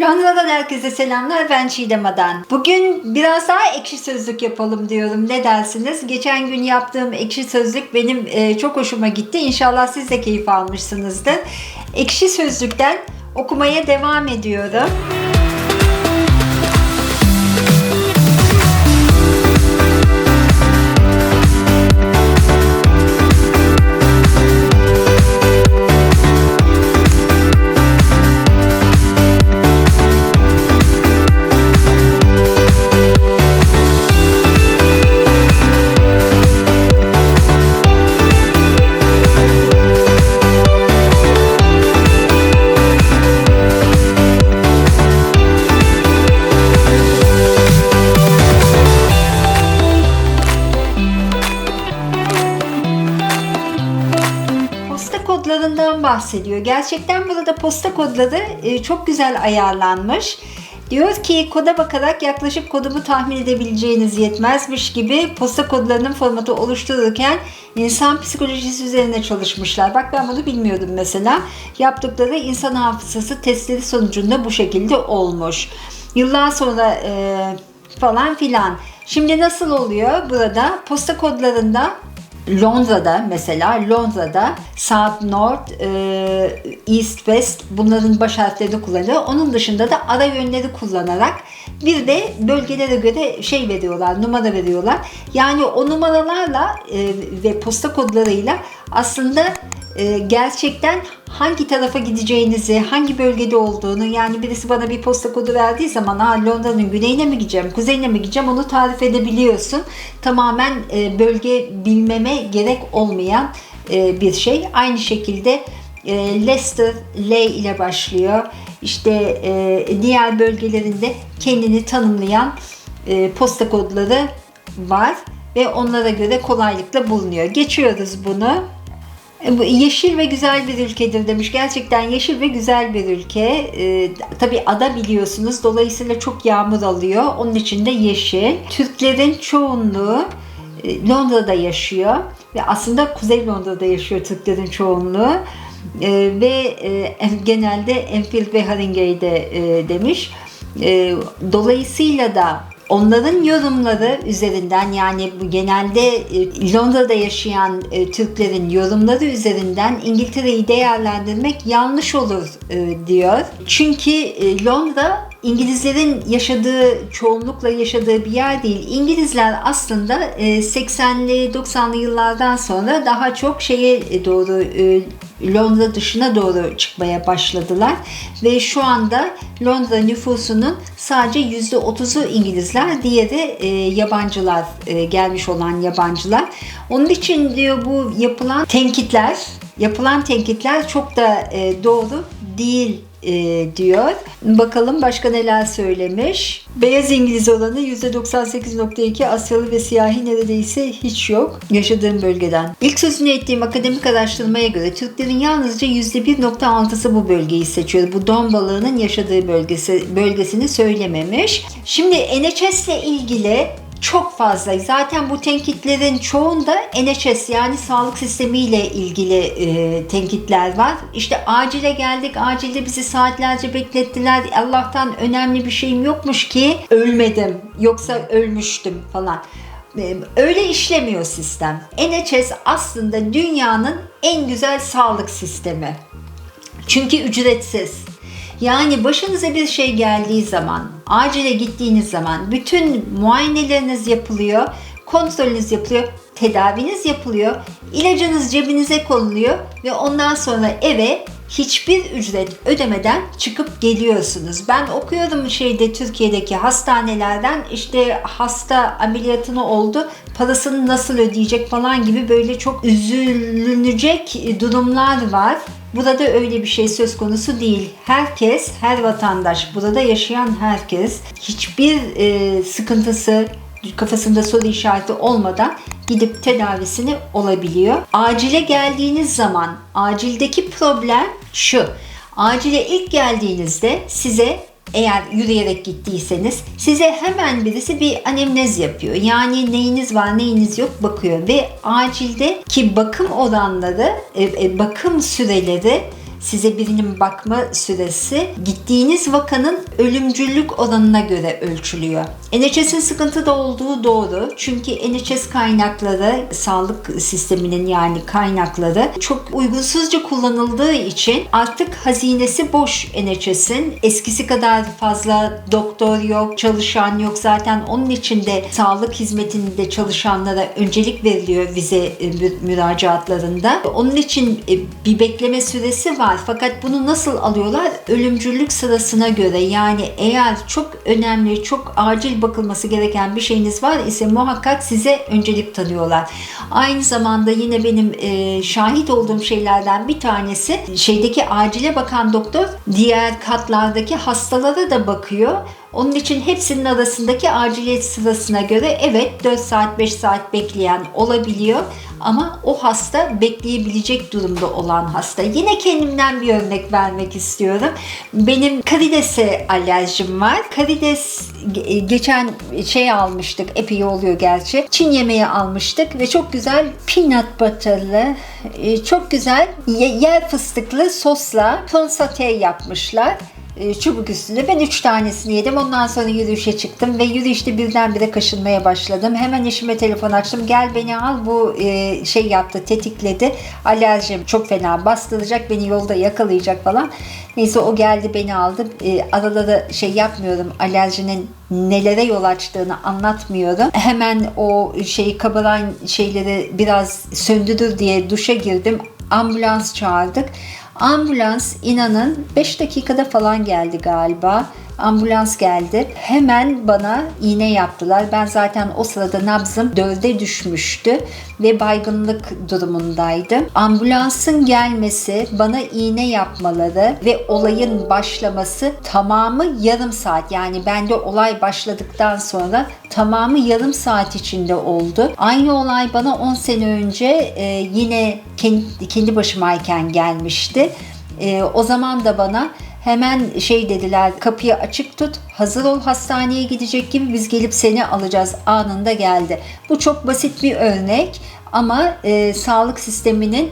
Londra'dan herkese selamlar. Ben Çiğdem Adan. Bugün biraz daha ekşi sözlük yapalım diyorum. Ne dersiniz? Geçen gün yaptığım ekşi sözlük benim e, çok hoşuma gitti. İnşallah siz de keyif almışsınızdır. Ekşi sözlükten okumaya devam ediyorum. Bahsediyor. Gerçekten burada posta kodları e, çok güzel ayarlanmış. Diyor ki koda bakarak yaklaşık kodumu tahmin edebileceğiniz yetmezmiş gibi posta kodlarının formatı oluştururken insan psikolojisi üzerine çalışmışlar. Bak ben bunu bilmiyordum mesela. Yaptıkları insan hafızası testleri sonucunda bu şekilde olmuş. Yıllar sonra e, falan filan. Şimdi nasıl oluyor burada? Posta kodlarında Londra'da mesela Londra'da South North, e, East West bunların baş harflerini kullanıyor. Onun dışında da ara yönleri kullanarak bir de bölgelere göre şey veriyorlar, numara veriyorlar. Yani o numaralarla e, ve posta kodlarıyla aslında e, gerçekten hangi tarafa gideceğinizi, hangi bölgede olduğunu yani birisi bana bir posta kodu verdiği zaman Londra'nın güneyine mi gideceğim, kuzeyine mi gideceğim onu tarif edebiliyorsun. Tamamen e, bölge bilmeme gerek olmayan e, bir şey. Aynı şekilde e, Leicester L ile başlıyor. İşte e, diğer bölgelerinde kendini tanımlayan e, posta kodları var ve onlara göre kolaylıkla bulunuyor. Geçiyoruz bunu. E, Yeşil ve güzel bir ülkedir demiş. Gerçekten yeşil ve güzel bir ülke. Ee, tabii ada biliyorsunuz. Dolayısıyla çok yağmur alıyor. Onun için de yeşil. Türklerin çoğunluğu e, Londra'da yaşıyor. Ve aslında Kuzey Londra'da yaşıyor Türklerin çoğunluğu. Ee, ve e, genelde Enfield ve Haringey'de e, demiş. E, dolayısıyla da onların yorumları üzerinden yani genelde e, Londra'da yaşayan e, Türklerin yorumları üzerinden İngiltere'yi değerlendirmek yanlış olur e, diyor. Çünkü Londra İngilizlerin yaşadığı, çoğunlukla yaşadığı bir yer değil. İngilizler aslında e, 80'li 90'lı yıllardan sonra daha çok şeye doğru Londra dışına doğru çıkmaya başladılar ve şu anda Londra nüfusunun sadece %30'u İngilizler, diğeri e, yabancılar, e, gelmiş olan yabancılar. Onun için diyor bu yapılan tenkitler, yapılan tenkitler çok da e, doğru değil e, diyor. Bakalım başka neler söylemiş. Beyaz İngiliz olanı %98.2 Asyalı ve siyahi neredeyse hiç yok yaşadığım bölgeden. İlk sözünü ettiğim akademik araştırmaya göre Türklerin yalnızca %1.6'sı bu bölgeyi seçiyor. Bu don balığının yaşadığı bölgesi bölgesini söylememiş. Şimdi NHS ile ilgili çok fazla. Zaten bu tenkitlerin çoğunda NHS yani sağlık sistemiyle ilgili e, tenkitler var. İşte acile geldik, acilde bizi saatlerce beklettiler. Allah'tan önemli bir şeyim yokmuş ki ölmedim. Yoksa ölmüştüm falan. E, Öyle işlemiyor sistem. NHS aslında dünyanın en güzel sağlık sistemi. Çünkü ücretsiz. Yani başınıza bir şey geldiği zaman, acile gittiğiniz zaman bütün muayeneleriniz yapılıyor, kontrolünüz yapılıyor, tedaviniz yapılıyor, ilacınız cebinize konuluyor ve ondan sonra eve hiçbir ücret ödemeden çıkıp geliyorsunuz. Ben okuyorum şeyde Türkiye'deki hastanelerden işte hasta ameliyatını oldu parasını nasıl ödeyecek falan gibi böyle çok üzülünecek durumlar var. Burada öyle bir şey söz konusu değil. Herkes, her vatandaş, burada yaşayan herkes hiçbir e, sıkıntısı, kafasında soru işareti olmadan gidip tedavisini olabiliyor. Acile geldiğiniz zaman acildeki problem şu. Acile ilk geldiğinizde size eğer yürüyerek gittiyseniz size hemen birisi bir anemnez yapıyor. Yani neyiniz var neyiniz yok bakıyor ve acilde ki bakım oranları, e, e, bakım süreleri size birinin bakma süresi gittiğiniz vakanın ölümcüllük oranına göre ölçülüyor. NHS'in sıkıntıda olduğu doğru. Çünkü NHS kaynakları, sağlık sisteminin yani kaynakları çok uygunsuzca kullanıldığı için artık hazinesi boş NHS'in. Eskisi kadar fazla doktor yok, çalışan yok. Zaten onun için de sağlık hizmetinde çalışanlara öncelik veriliyor vize e, müracaatlarında. Onun için e, bir bekleme süresi var. Fakat bunu nasıl alıyorlar? Ölümcüllük sırasına göre. Yani eğer çok önemli, çok acil bakılması gereken bir şeyiniz var ise muhakkak size öncelik tanıyorlar. Aynı zamanda yine benim e, şahit olduğum şeylerden bir tanesi şeydeki acile bakan doktor diğer katlardaki hastalara da bakıyor. Onun için hepsinin arasındaki aciliyet sırasına göre evet 4 saat 5 saat bekleyen olabiliyor ama o hasta bekleyebilecek durumda olan hasta. Yine kendimden bir örnek vermek istiyorum. Benim karidese alerjim var. Karides geçen şey almıştık. Epey oluyor gerçi. Çin yemeği almıştık ve çok güzel peanut butter'lı e, çok güzel yer fıstıklı sosla ton yapmışlar. E, çubuk üstünde. Ben üç tanesini yedim. Ondan sonra yürüyüşe çıktım ve yürüyüşte birdenbire kaşınmaya başladım. Hemen eşime telefon açtım. Gel beni al bu e, şey yaptı tetikledi. Alerjim çok fena bastıracak beni yolda yakalayacak falan. Neyse o geldi beni aldı. E, arada şey yapmıyorum alerjinin nelere yol açtığını anlatmıyorum. Hemen o şeyi kabaran şeyleri biraz söndürür diye duşa girdim. Ambulans çağırdık. Ambulans inanın 5 dakikada falan geldi galiba. Ambulans geldi. Hemen bana iğne yaptılar. Ben zaten o sırada nabzım dörde düşmüştü ve baygınlık durumundaydım. Ambulansın gelmesi, bana iğne yapmaları ve olayın başlaması tamamı yarım saat. Yani bende olay başladıktan sonra tamamı yarım saat içinde oldu. Aynı olay bana 10 sene önce e, yine kendi, kendi başımayken gelmişti. E, o zaman da bana Hemen şey dediler kapıyı açık tut hazır ol hastaneye gidecek gibi biz gelip seni alacağız anında geldi. Bu çok basit bir örnek ama e, sağlık sisteminin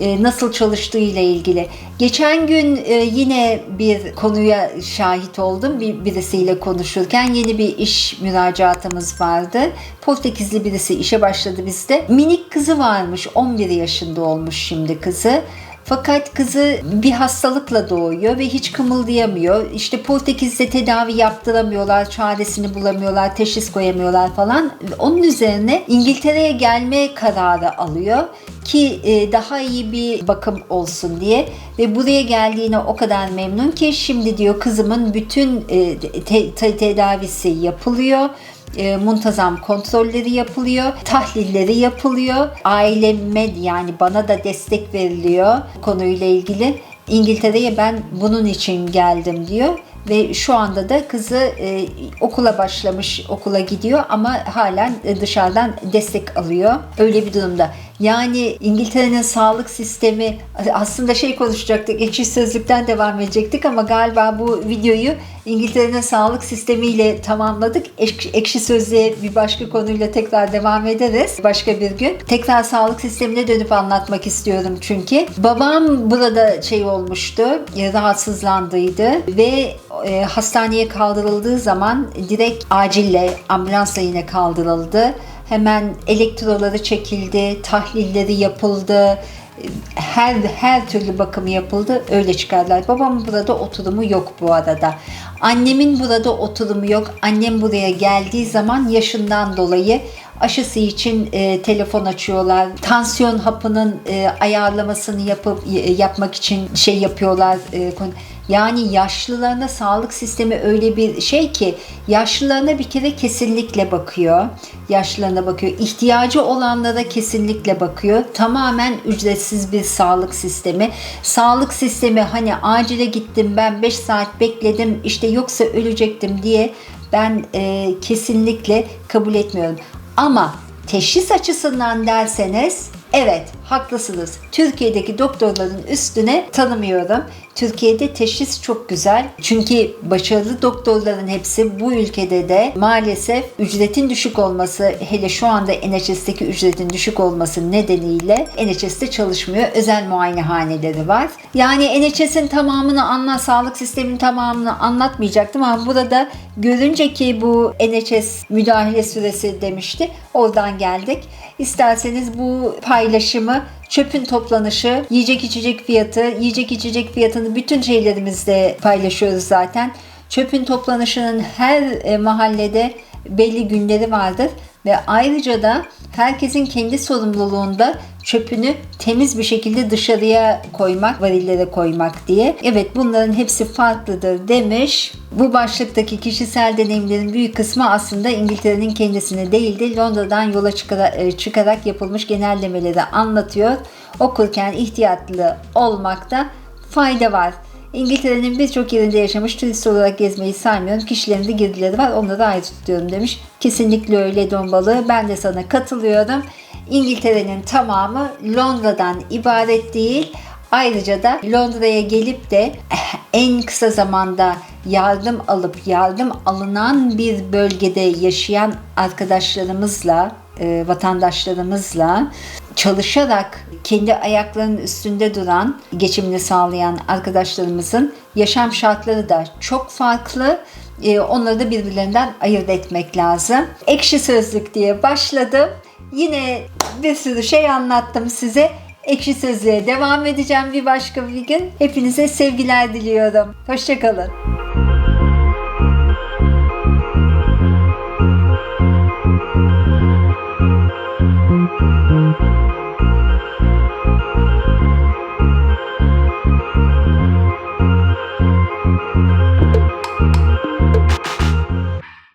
e, nasıl çalıştığı ile ilgili. Geçen gün e, yine bir konuya şahit oldum. Bir birisiyle konuşurken yeni bir iş müracaatımız vardı. Portekizli birisi işe başladı bizde. Minik kızı varmış. 11 yaşında olmuş şimdi kızı. Fakat kızı bir hastalıkla doğuyor ve hiç kımıldayamıyor. İşte Portekiz'de tedavi yaptıramıyorlar, çaresini bulamıyorlar, teşhis koyamıyorlar falan. Onun üzerine İngiltere'ye gelme kararı alıyor ki e, daha iyi bir bakım olsun diye ve buraya geldiğine o kadar memnun ki şimdi diyor kızımın bütün e, te- te- tedavisi yapılıyor e, muntazam kontrolleri yapılıyor, tahlilleri yapılıyor. Aileme yani bana da destek veriliyor konuyla ilgili. İngiltere'ye ben bunun için geldim diyor ve şu anda da kızı e, okula başlamış, okula gidiyor ama halen dışarıdan destek alıyor. Öyle bir durumda. Yani İngiltere'nin sağlık sistemi aslında şey konuşacaktık, ekşi sözlükten devam edecektik ama galiba bu videoyu İngiltere'nin sağlık sistemiyle tamamladık. Ekşi, sözlüğe bir başka konuyla tekrar devam ederiz başka bir gün. Tekrar sağlık sistemine dönüp anlatmak istiyorum çünkü. Babam burada şey olmuştu, rahatsızlandıydı ve e, hastaneye kaldırıldığı zaman direkt acille ambulansla yine kaldırıldı. Hemen elektroları çekildi, tahlilleri yapıldı, her her türlü bakımı yapıldı. Öyle çıkardılar. Babamın burada oturumu yok bu arada. Annemin burada oturumu yok. Annem buraya geldiği zaman yaşından dolayı aşısı için e, telefon açıyorlar. Tansiyon hapının e, ayarlamasını yapıp e, yapmak için şey yapıyorlar. E, yani yaşlılarına sağlık sistemi öyle bir şey ki yaşlılarına bir kere kesinlikle bakıyor. Yaşlılarına bakıyor. İhtiyacı olanlara kesinlikle bakıyor. Tamamen ücretsiz bir sağlık sistemi. Sağlık sistemi hani acile gittim ben 5 saat bekledim işte yoksa ölecektim diye ben e, kesinlikle kabul etmiyorum. Ama teşhis açısından derseniz Evet, haklısınız. Türkiye'deki doktorların üstüne tanımıyorum. Türkiye'de teşhis çok güzel. Çünkü başarılı doktorların hepsi bu ülkede de maalesef ücretin düşük olması, hele şu anda NHS'teki ücretin düşük olması nedeniyle NHS'te çalışmıyor. Özel muayenehaneleri var. Yani NHS'in tamamını anla, sağlık sisteminin tamamını anlatmayacaktım ama burada görünce ki bu NHS müdahale süresi demişti. Oradan geldik. İsterseniz bu paylaşımı çöpün toplanışı, yiyecek içecek fiyatı, yiyecek içecek fiyatını bütün şeylerimizde paylaşıyoruz zaten. Çöpün toplanışının her e, mahallede belli günleri vardır ve ayrıca da herkesin kendi sorumluluğunda çöpünü temiz bir şekilde dışarıya koymak, varillere koymak diye. Evet bunların hepsi farklıdır demiş. Bu başlıktaki kişisel deneyimlerin büyük kısmı aslında İngiltere'nin kendisine değil de Londra'dan yola çıkarak, e, çıkarak yapılmış genellemeleri anlatıyor. Okurken ihtiyatlı olmakta fayda var. İngiltere'nin birçok yerinde yaşamış turist olarak gezmeyi saymıyorum. Kişilerin de girdileri var onları ayrı tutuyorum demiş. Kesinlikle öyle don balığı. Ben de sana katılıyorum. İngiltere'nin tamamı Londra'dan ibaret değil. Ayrıca da Londra'ya gelip de en kısa zamanda yardım alıp yardım alınan bir bölgede yaşayan arkadaşlarımızla, e, vatandaşlarımızla çalışarak kendi ayaklarının üstünde duran, geçimini sağlayan arkadaşlarımızın yaşam şartları da çok farklı. E, onları da birbirlerinden ayırt etmek lazım. Ekşi Sözlük diye başladım. Yine bir sürü şey anlattım size. Ekşi Sözlüğe devam edeceğim bir başka bir gün. Hepinize sevgiler diliyorum. Hoşçakalın.